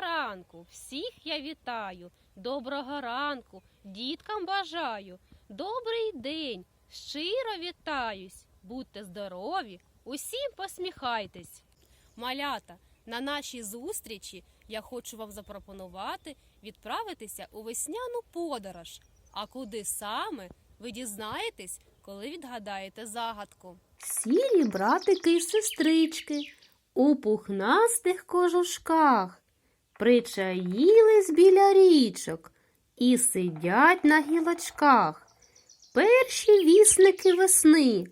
ранку, всіх я вітаю. Доброго ранку, діткам бажаю. Добрий день, щиро вітаюсь. Будьте здорові, усім посміхайтесь. Малята, на нашій зустрічі я хочу вам запропонувати відправитися у весняну подорож. А куди саме ви дізнаєтесь, коли відгадаєте загадку. Сірі братики й сестрички у пухнастих кожушках причаїлись біля річок і сидять на гілочках. Перші вісники весни.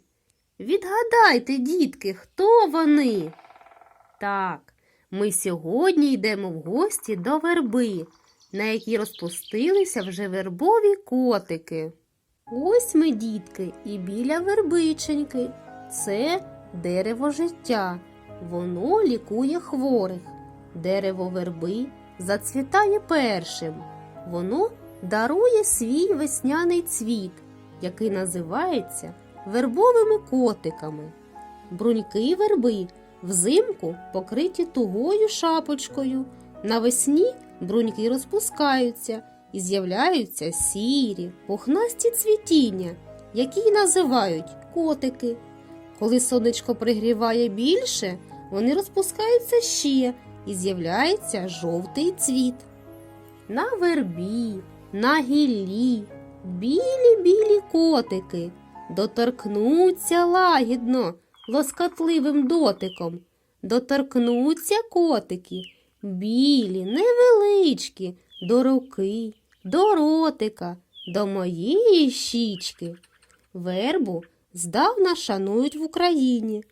Відгадайте, дітки, хто вони? Так, ми сьогодні йдемо в гості до верби, на якій розпустилися вже вербові котики. Ось ми, дітки, і біля вербиченьки. Це дерево життя. Воно лікує хворих. Дерево верби зацвітає першим. Воно дарує свій весняний цвіт, який називається вербовими котиками. Бруньки верби взимку покриті тугою шапочкою. Навесні бруньки розпускаються і з'являються сірі, пухнасті цвітіння, які й називають котики. Коли сонечко пригріває більше, вони розпускаються ще і з'являється жовтий цвіт. На вербі, на гіллі, білі-білі котики доторкнуться лагідно, лоскотливим дотиком. Доторкнуться котики, білі, невеличкі, до руки, до ротика, до моєї щічки. Вербу здавна шанують в Україні.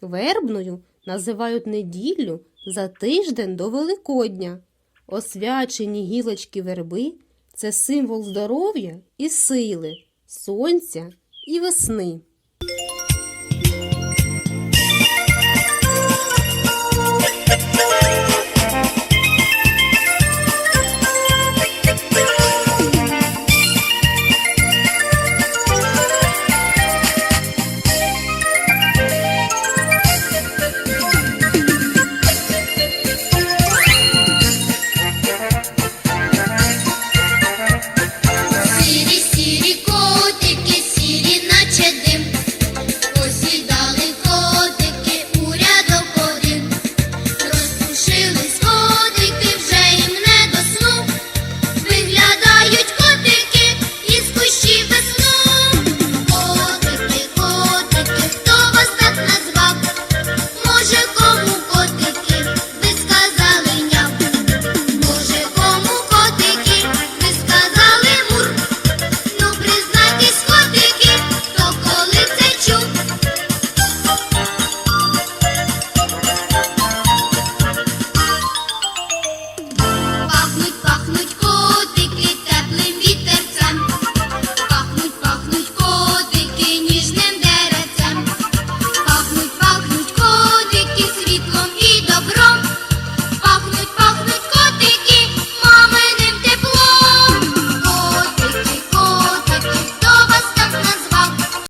Вербною називають неділю за тиждень до Великодня. Освячені гілочки верби це символ здоров'я і сили, сонця і весни.